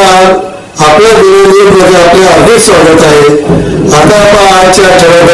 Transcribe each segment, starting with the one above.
नमस्कार आपल्या मध्ये म्हणजे आपले अधिक स्वागत आहे. आता आपण आजच्या ठळक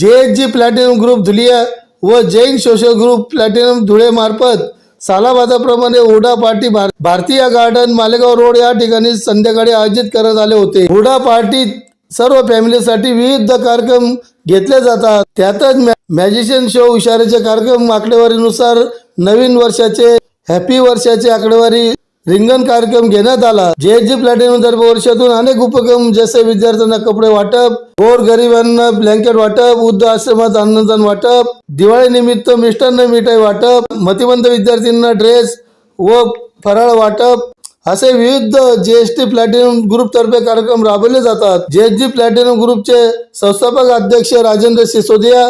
जे जे जी प्लॅटिनम ग्रुप धुलिया व Jain social group platinum Dhule मार्फत सालाबादाप्रमाणे हुडा party Bharatiya garden Malegaon road या ठिकाणी संध्याकाळी आयोजित करण्यात आले होते. हुडा पार्टीत सर्व फॅमिलीसाठी विविध कार्यक्रम घेतले जातात. त्यातच मॅजिशियन शो इशाऱ्याचे कार्यक्रम आकडेवारीनुसार नवीन वर्षाचे हॅपी वर्षाची आकडेवारी रिंगण कार्यक्रम घेण्यात आला. जे जी प्लॅटिनम तर्फे वर्षातून अनेक उपक्रम जसे विद्यार्थ्यांना कपडे वाटप गोर गरिबांना ब्लँकेट वाटप वृद्ध आश्रमात अन्नदान वाटप दिवाळी निमित्त मिष्टान्न मिठाई वाटप मतिमंत विद्यार्थ्यांना ड्रेस व फराळ वाटप असे विविध जीएसटी प्लॅटिनम ग्रुप तर्फे कार्यक्रम राबवले जातात. जीएसटी प्लॅटिनम ग्रुपचे संस्थापक अध्यक्ष राजेंद्र सिसोदिया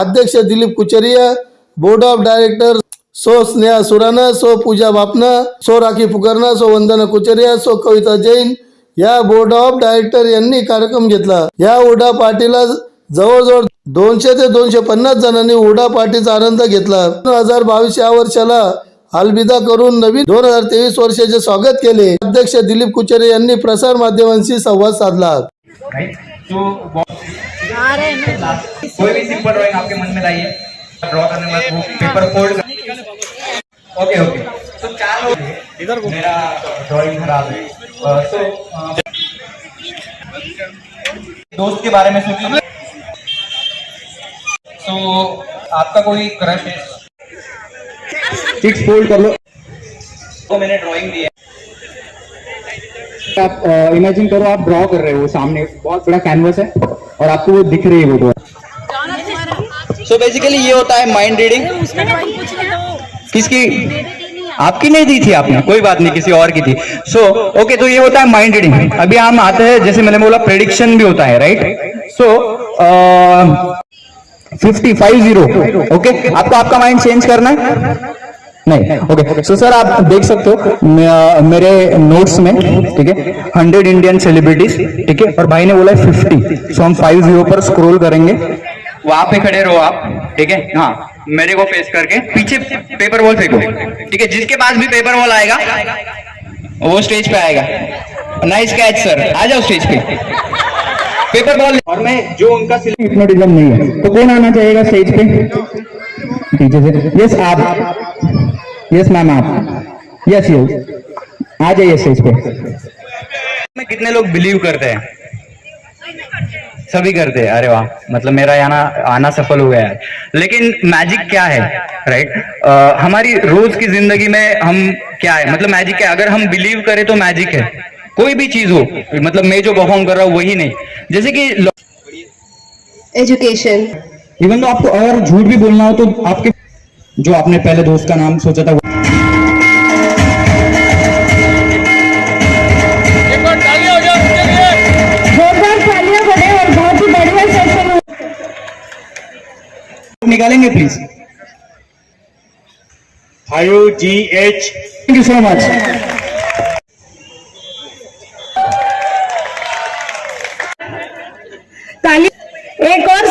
अध्यक्ष Dilip Kucharia board of director so Sneha Surana सो पूजा बापना सो राखी पुकरणा सो वंदना कुचरिया सो कविता जैन या बोर्ड ऑफ डायरेक्टर यांनी कार्यक्रम घेतला. या उडा पार्टीला जवळजवळ दोनशे ते दोनशे पन्नास जणांनी उडा पार्टीचा आनंद घेतला. दोन हजार बावीस या वर्षाला अलविदा करून नवीन दोन हजार तेवीस वर्षाचे स्वागत केले. अध्यक्ष दिलीप कुचरे यांनी प्रसार माध्यमांशी संवाद साधला. राइट तो कोई भी सिंपल ड्राइंग आपके मन में लाइए। ड्रॉ करने पेपर फोल्ड ओके ओके तो चार लोग इधर मेरा ड्राइंग खराब है। सो दोस्त के बारे में सोचिए। तो आपका कोई क्रश है? सिक्स फोल्ड कर लो। तो मैंने ड्राइंग दी है। आप इमेजिन करो आप ड्रॉ कर रहे हो सामने। बहुत बड़ा कैनवस है और आपको वो दिख रही है वो तो सो बेसिकली ये होता है माइंड रीडिंग किसकी? आपकी नहीं दी थी आपने? कोई बात नहीं किसी और की थी। सो so, ओके तो ये होता है माइंड रीडिंग अभी हम आते हैं जैसे मैंने बोला प्रेडिक्शन भी होता है right so fifty five zero okay आपको आपका माइंड चेंज करना है? नहीं ओके सो सर आप देख सकते हो मेरे नोट्स में ठीक है हंड्रेड इंडियन सेलिब्रिटीज ठीक है और भाई ने बोला है फिफ्टी सो हम फाइव ज़ीरो पर स्क्रोल करेंगे। वहाँ पे खड़े रहो आप ठीक है? हाँ. मेरे को फेस करके पीछे पेपर बॉल फेंको ठीक है जिसके पास भी पेपर बॉल आएगा वो स्टेज पे आएगा। नाइस कैच सर आ जाओ स्टेज पे। पेपर बॉल और मैं जो उनका हिप्नोटिज्म नहीं है। तो कौन आना चाहेगा स्टेज पे? पीछे से। यस आप। यस मैम आप। यस यू आ जाइए स्टेज पे। में कितने लोग बिलीव करते हैं? सभी करते हैं। अरे वाह मतलब मेरा यहाँ आना सफल हो गया है। लेकिन मैजिक क्या है राइट हमारी रोज की ज़िंदगी में हम क्या है? मतलब मैजिक क्या है? अगर हम बिलीव करें तो मैजिक है। कोई भी चीज़ हो मतलब मैं जो परफॉर्म कर रहा हूँ वही नहीं। जैसे कि एजुकेशन इवन तो आपको अगर झूठ भी बोलना हो तो आपके जो आपने पहले दोस्त का नाम सोचा था वो निकालेंगे please five G H. Thank you so much ताली एक और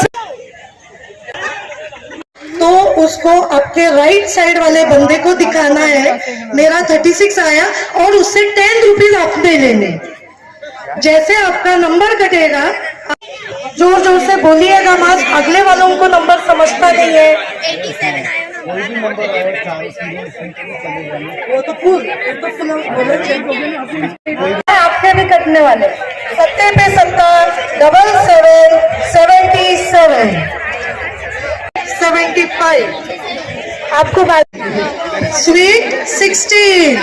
तो उसको आपके राइट साइड वाले बंदे को दिखाना है। मेरा थर्टी सिक्स आया और उससे टेन रुपीज़ आपने लेने जैसे आपका नंबर कटेगा ज़ोर ज़ोर से बोलिएगा मास अगले वालों को नंबर समझता नहीं है। तो तो। आपके भी कटने वाले। Satte Pe Sattar, double seven, seventy seven. Seventy five. आपको बात sweet sixteen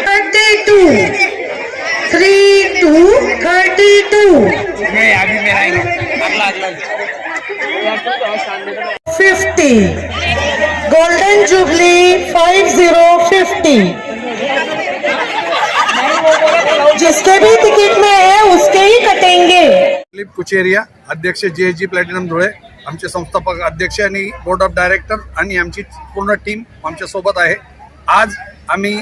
thirty two. Thirty two fifty golden jubilee five zero fifty जिसके भी टिकट में है उसके ही कटेंगे. दिलीप कुचेरिया अध्यक्ष जे जी प्लॅटिनम धुळे आमचे संस्थापक अध्यक्ष आणि बोर्ड ऑफ डायरेक्टर आणि आमची पूर्ण टीम आमच्यासोबत आहे. आज आम्ही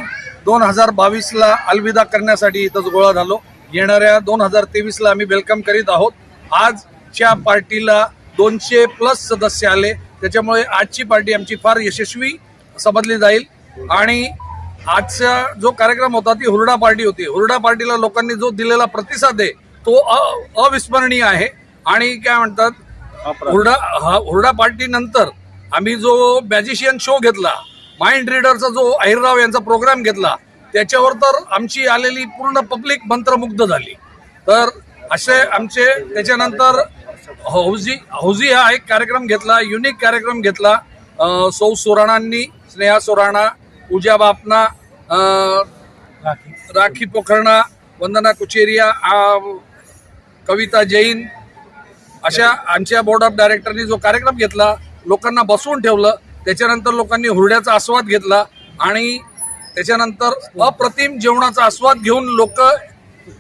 दोन हजार बावीसला अलविदा करण्यासाठी इथंच गोळा झालो. येणाऱ्या दोन हजार तेवीसला आम्ही वेलकम करीत आहोत. आजच्या पार्टीला दोनशे प्लस सदस्य आले. त्याच्यामुळे आजची पार्टी आमची फार यशस्वी समजली जाईल. आणि आजचा जो कार्यक्रम होता ती हुरडा पार्टी होती. हुरडा पार्टीला लोकांनी जो दिलेला प्रतिसाद आहे तो अविस्मरणीय आहे. आणि काय म्हणतात हुरडा हा हुरडा पार्टी नंतर आम्ही जो मॅजिशियन शो घेतला माइंड रीडरचा जो अहिरराव यांचा प्रोग्राम घेतला त्याच्यावर तर आमची आलेली पूर्ण पब्लिक मंत्रमुग्ध झाली. तर असे आमचे त्याच्यानंतर हौजी हौजी हा एक कार्यक्रम घेतला युनिक कार्यक्रम घेतला. सौ सुराणांनी स्नेहा सुराणा पूजा बापना राखी. पोखरणा वंदना कुचेरिया कविता जैन अशा आमच्या बोर्ड ऑफ डायरेक्टरनी जो कार्यक्रम घेतला लोकांना बसवून ठेवलं त्याच्यानंतर लोकांनी हुरड्याचा आस्वाद घेतला आणि त्याच्यानंतर अप्रतिम जेवणाचा आस्वाद घेऊन लोक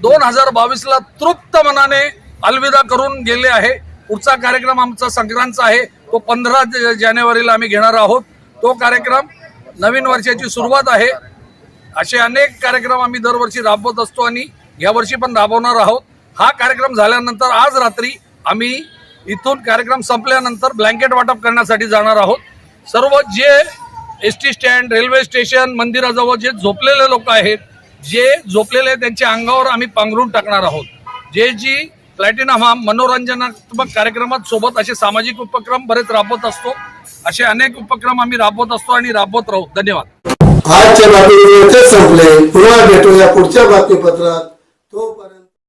दोन हजार बावीसला तृप्त मनाने अलविदा करून गेले आहे. पुढचा कार्यक्रम आमचा संक्रांतचा आहे. तो पंधरा जानेवारीला आम्ही घेणार आहोत. तो कार्यक्रम नवीन वर्षाची सुरुवात आहे. असे अनेक कार्यक्रम आम्ही दरवर्षी राबवत असतो आणि यावर्षी पण राबवणार आहोत. हा कार्यक्रम झाल्यानंतर आज रात्री आम्ही इथून कार्यक्रम संपल्यानंतर ब्लँकेट वाटप करण्यासाठी जाणार आहोत. सर्व जे S T stand railway station मंदिराजवळ जे झोपलेले लोक आहेत जे झोपलेले त्यांच्या अंगावर आम्ही पांघरून टाकणार आहोत. जे जी प्लॅटिनम हा मनोरंजनात्मक कार्यक्रमात सोबत असे सामाजिक उपक्रम बरेच राबवत असतो असे अनेक उपक्रम आम्ही राबवत असतो आणि राबवत राहू. धन्यवाद. आजच्या बातमी संपले. पुन्हा भेटूया पुढच्या बातमीपत्रात. तोपर्यंत